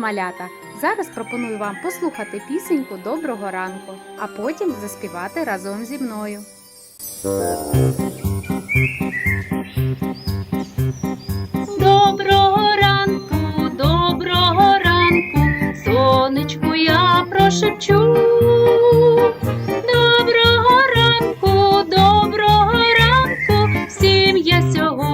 малята! Зараз пропоную вам послухати пісеньку Доброго ранку, а потім заспівати разом зі мною. Доброго ранку, доброго ранку, сонечку я прошепчу. Доброго ранку, доброго ранку, всім я сьогодні.